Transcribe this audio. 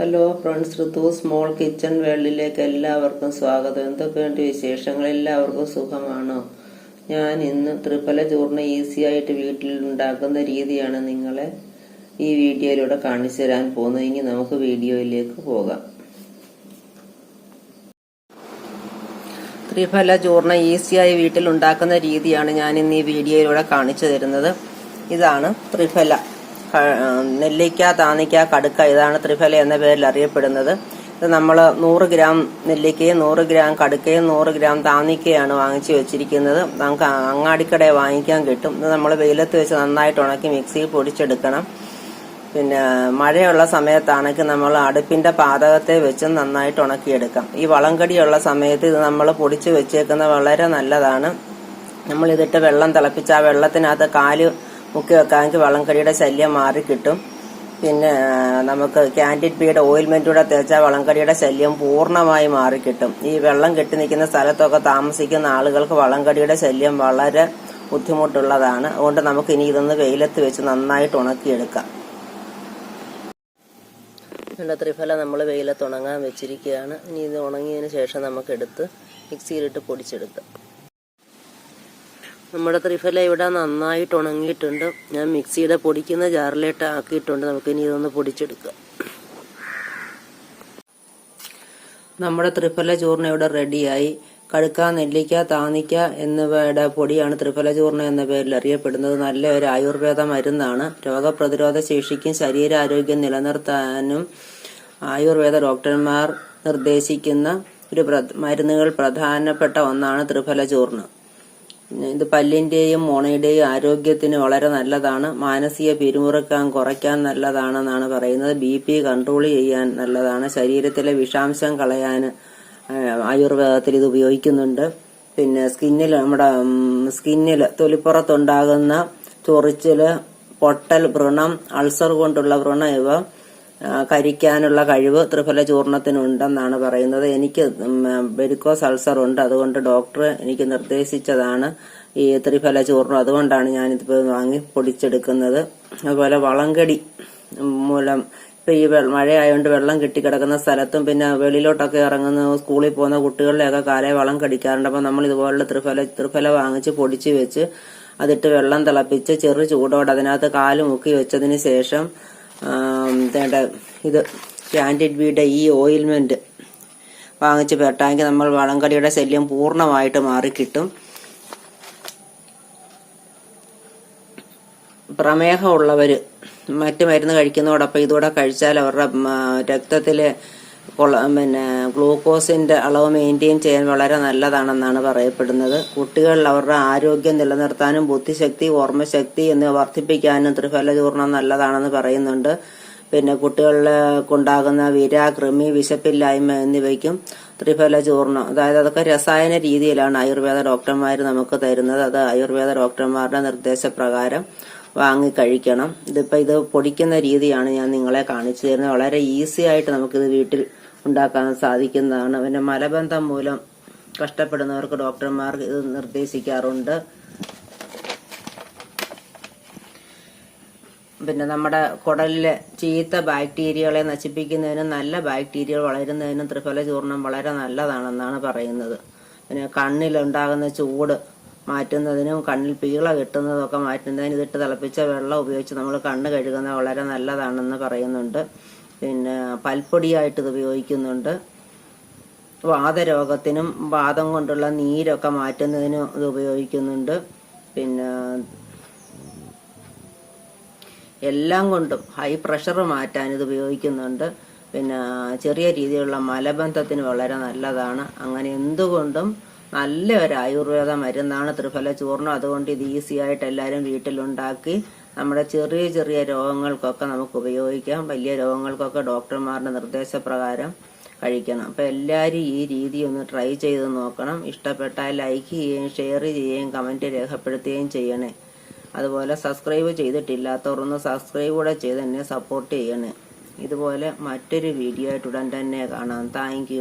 Hello friends Ritu small kitchen വേൾഡിലേക്ക് എല്ലാവർക്കും സ്വാഗതം. എന്തൊക്കെയുണ്ട് വിശേഷങ്ങൾ? എല്ലാവർക്കും സുഖമാണോ? ഞാൻ ഇന്ന് ത്രിഫല ചൂർണ ഈസി ആയിട്ട് വീട്ടിൽ ഉണ്ടാക്കുന്ന രീതിയാണ് നിങ്ങളെ ഈ വീഡിയോയിലൂടെ കാണിച്ചു തരാൻ പോകുന്നത്. ഇനി നമുക്ക് വീഡിയോയിലേക്ക് പോകാം. ത്രിഫല ചൂർണ ഈസിയായി വീട്ടിൽ ഉണ്ടാക്കുന്ന രീതിയാണ് ഞാൻ ഇന്ന് ഈ വീഡിയോയിലൂടെ കാണിച്ചു തരുന്നത്. ഇതാണ് ത്രിഫല. നെല്ലിക്ക താന്നിക്ക കടുക്ക ഇതാണ് ത്രിഫല എന്ന പേരിൽ അറിയപ്പെടുന്നത്. ഇത് നമ്മൾ നൂറ് ഗ്രാം നെല്ലിക്കയും നൂറ് ഗ്രാം കടുക്കയും നൂറ് ഗ്രാം താന്നിക്കയാണ് വാങ്ങിച്ചു വെച്ചിരിക്കുന്നത്. നമുക്ക് അങ്ങാടിക്കടയിൽ വാങ്ങിക്കാൻ കിട്ടും. ഇത് നമ്മൾ വെയിലത്ത് വെച്ച് നന്നായിട്ട് ഉണക്കി മിക്സിയിൽ പൊടിച്ചെടുക്കണം. പിന്നെ മഴയുള്ള സമയത്താണെങ്കിൽ നമ്മൾ അടുപ്പിന്റെ പാതകത്തെ വെച്ച് നന്നായിട്ട് ഉണക്കിയെടുക്കാം. ഈ വളംകടിയുള്ള സമയത്ത് ഇത് നമ്മൾ പൊടിച്ച് വെച്ചേക്കുന്നത് വളരെ നല്ലതാണ്. നമ്മൾ ഇതിട്ട് വെള്ളം തിളപ്പിച്ച് ആ വെള്ളത്തിനകത്ത് കാൽ മുക്കി വെക്കാമെങ്കിൽ വളംകടിയുടെ ശല്യം മാറി കിട്ടും. പിന്നെ നമുക്ക് കാൻഡിഡ് ബിയുടെ ഓയിൽമെന്റ് കൂടെ തേച്ചാൽ വളംകടിയുടെ ശല്യം പൂർണമായി മാറി കിട്ടും. ഈ വെള്ളം കെട്ടി നിൽക്കുന്ന സ്ഥലത്തൊക്കെ താമസിക്കുന്ന ആളുകൾക്ക് വളംകടിയുടെ ശല്യം വളരെ ബുദ്ധിമുട്ടുള്ളതാണ്. അതുകൊണ്ട് നമുക്ക് ഇനി ഇതൊന്ന് വെയിലത്ത് വെച്ച് നന്നായിട്ട് ഉണക്കിയെടുക്കാം. നല്ല ത്രിഫല നമ്മൾ വെയിലത്ത് ഉണങ്ങാൻ വെച്ചിരിക്കുകയാണ്. ഇനി ഇത് ഉണങ്ങിയതിന് ശേഷം നമുക്ക് എടുത്ത് മിക്സിയിലിട്ട് പൊടിച്ചെടുക്കാം. നമ്മുടെ ത്രിഫല ഇവിടെ നന്നായിട്ട് ഉണങ്ങിയിട്ടുണ്ട്. ഞാൻ മിക്സിയുടെ പൊടിക്കുന്ന ജാറിലേട്ട് ആക്കിയിട്ടുണ്ട്. നമുക്ക് ഇനി ഇതൊന്ന് പൊടിച്ചെടുക്കാം. നമ്മുടെ ത്രിഫല ചൂർണ ഇവിടെ റെഡിയായി കടുക്ക നെല്ലിക്ക താന്നിക്ക എന്നിവയുടെ പൊടിയാണ് ത്രിഫല ചൂർണ എന്ന പേരിൽ അറിയപ്പെടുന്നത്. നല്ല ഒരു ആയുർവേദ മരുന്നാണ്. രോഗപ്രതിരോധ ശേഷിക്കും ശരീരാരോഗ്യം നിലനിർത്താനും ആയുർവേദ ഡോക്ടർമാർ നിർദ്ദേശിക്കുന്ന ഒരു മരുന്നുകൾ പ്രധാനപ്പെട്ട ഒന്നാണ് ത്രിഫല ചൂർണ. ഇത് പല്ലിന്റെയും മോണയുടെയും ആരോഗ്യത്തിന് വളരെ നല്ലതാണ്. മാനസിക പിരിമുറുക്കം കുറയ്ക്കാൻ നല്ലതാണെന്നാണ് പറയുന്നത്. ബി പി കൺട്രോൾ ചെയ്യാൻ നല്ലതാണ്. ശരീരത്തിലെ വിഷാംശം കളയാൻ ആയുർവേദത്തിൽ ഇത് ഉപയോഗിക്കുന്നുണ്ട്. പിന്നെ സ്കിന്നിൽ നമ്മുടെ സ്കിന്നിൽ തൊലിപ്പുറത്തുണ്ടാകുന്ന ചൊറിച്ചിൽ പൊട്ടൽ വ്രണം അൾസർ കൊണ്ടുള്ള വ്രണം ഇവ കരിക്കാനുള്ള കഴിവ് ത്രിഫല ചൂർണത്തിനുണ്ടെന്നാണ് പറയുന്നത്. എനിക്ക് വെരിക്കോസ് അൾസർ ഉണ്ട് അതുകൊണ്ട് ഡോക്ടർ എനിക്ക് നിർദ്ദേശിച്ചതാണ് ഈ ത്രിഫല ചൂർണം. അതുകൊണ്ടാണ് ഞാനിതിപ്പോൾ വാങ്ങി പൊടിച്ചെടുക്കുന്നത്. അതുപോലെ വളങ്കടി മൂലം ഇപ്പൊ ഈ മഴയായതുകൊണ്ട് വെള്ളം കെട്ടിക്കിടക്കുന്ന സ്ഥലത്തും പിന്നെ വെളിയിലോട്ടൊക്കെ ഇറങ്ങുന്ന സ്കൂളിൽ പോകുന്ന കുട്ടികളിലൊക്കെ കാലേ വളം കടിക്കാറുണ്ട്. അപ്പൊ നമ്മൾ ഇതുപോലുള്ള ത്രിഫല ത്രിഫല വാങ്ങിച്ച് പൊടിച്ച് വെച്ച് അതിട്ട് വെള്ളം തിളപ്പിച്ച് ചെറു ചൂടോടെ അതിനകത്ത് കാൽ മുക്കി വെച്ചതിന് ശേഷം ഇത് കാൻഡിഡ് ബീയുടെ ഈ ഓയിൽമെന്റ് വാങ്ങിച്ച് പെട്ടാങ്കിൽ നമ്മൾ വളംകടിയുടെ ശല്യം പൂർണമായിട്ട് മാറിക്കിട്ടും. പ്രമേഹമുള്ളവർ മറ്റ് മരുന്ന് കഴിക്കുന്നതോടൊപ്പം ഇതുകൂടെ കഴിച്ചാൽ അവരുടെ രക്തത്തിലെ പിന്നെ ഗ്ലൂക്കോസിന്റെ അളവ് മെയിന്റെയിൻ ചെയ്യാൻ വളരെ നല്ലതാണെന്നാണ് പറയപ്പെടുന്നത്. കുട്ടികളിൽ അവരുടെ ആരോഗ്യം നിലനിർത്താനും ബുദ്ധിശക്തി ഓർമ്മശക്തി എന്നിവ വർദ്ധിപ്പിക്കാനും ത്രിഫല ചൂർണം നല്ലതാണെന്ന് പറയുന്നുണ്ട്. പിന്നെ കുട്ടികളിലേക്കുണ്ടാകുന്ന വിര കൃമി വിശപ്പില്ലായ്മ എന്നിവയ്ക്കും ത്രിഫല ചൂർണം അതായത് അതൊക്കെ രസായന രീതിയിലാണ് ആയുർവേദ ഡോക്ടർമാർ നമുക്ക് തരുന്നത്. അത് ആയുർവേദ ഡോക്ടർമാരുടെ നിർദ്ദേശപ്രകാരം വാങ്ങി കഴിക്കണം. ഇതിപ്പോൾ ഇത് പൊടിക്കുന്ന രീതിയാണ് ഞാൻ നിങ്ങളെ കാണിച്ചു തരുന്നത്. വളരെ ഈസി ആയിട്ട് നമുക്കിത് വീട്ടിൽ ഉണ്ടാക്കാൻ സാധിക്കുന്നതാണ്. പിന്നെ മലബന്ധം മൂലം കഷ്ടപ്പെടുന്നവർക്ക് ഡോക്ടർമാർ ഇത് നിർദ്ദേശിക്കാറുണ്ട്. പിന്നെ നമ്മുടെ കുടലിലെ ചീത്ത ബാക്ടീരിയകളെ നശിപ്പിക്കുന്നതിനും നല്ല ബാക്ടീരിയകൾ വളരുന്നതിനും ത്രിഫല ചൂർണം വളരെ നല്ലതാണെന്നാണ് പറയുന്നത്. പിന്നെ കണ്ണിലുണ്ടാകുന്ന ചൂട് മാറ്റുന്നതിനും കണ്ണിൽ പീള കിട്ടുന്നതൊക്കെ മാറ്റുന്നതിന് ഇതിട്ട് തിളപ്പിച്ച വെള്ളം ഉപയോഗിച്ച് നമ്മൾ കണ്ണ് കഴുകുന്നത് വളരെ നല്ലതാണെന്ന് പറയുന്നുണ്ട്. പിന്നെ പൽപ്പൊടിയായിട്ട് ഇത് ഉപയോഗിക്കുന്നുണ്ട്. വാതരോഗത്തിനും വാദം കൊണ്ടുള്ള നീരൊക്കെ മാറ്റുന്നതിനും ഇത് ഉപയോഗിക്കുന്നുണ്ട്. പിന്നെ എല്ലാം കൊണ്ടും ഹൈ പ്രഷർ മാറ്റാൻ ഇത് ഉപയോഗിക്കുന്നുണ്ട്. പിന്നെ ചെറിയ രീതിയിലുള്ള മലബന്ധത്തിന് വളരെ നല്ലതാണ്. അങ്ങനെ എന്തുകൊണ്ടും നല്ല ഒരു ആയുർവേദ മരുന്നാണ് ത്രിഫല ചൂർണം അതുകൊണ്ട് ഇത് ഈസി ആയിട്ട് എല്ലാവരും വീട്ടിലുണ്ടാക്കി നമ്മുടെ ചെറിയ ചെറിയ രോഗങ്ങൾക്കൊക്കെ നമുക്ക് ഉപയോഗിക്കാം. വലിയ രോഗങ്ങൾക്കൊക്കെ ഡോക്ടർമാരുടെ നിർദ്ദേശപ്രകാരം കഴിക്കണം. അപ്പോൾ എല്ലാവരും ഈ രീതി ഒന്ന് ട്രൈ ചെയ്ത് നോക്കണം. ഇഷ്ടപ്പെട്ടാൽ ലൈക്ക് ചെയ്യുകയും ഷെയർ ചെയ്യുകയും കമന്റ് രേഖപ്പെടുത്തുകയും ചെയ്യണേ. അതുപോലെ സബ്സ്ക്രൈബ് ചെയ്തിട്ടില്ലാത്തവർ ഒന്ന് സബ്സ്ക്രൈബ് കൂടെ ചെയ്ത് എന്നെ സപ്പോർട്ട് ചെയ്യണേ. ഇതുപോലെ മറ്റൊരു വീഡിയോ ആയിട്ട് ഉടൻ തന്നെ കാണാം. താങ്ക്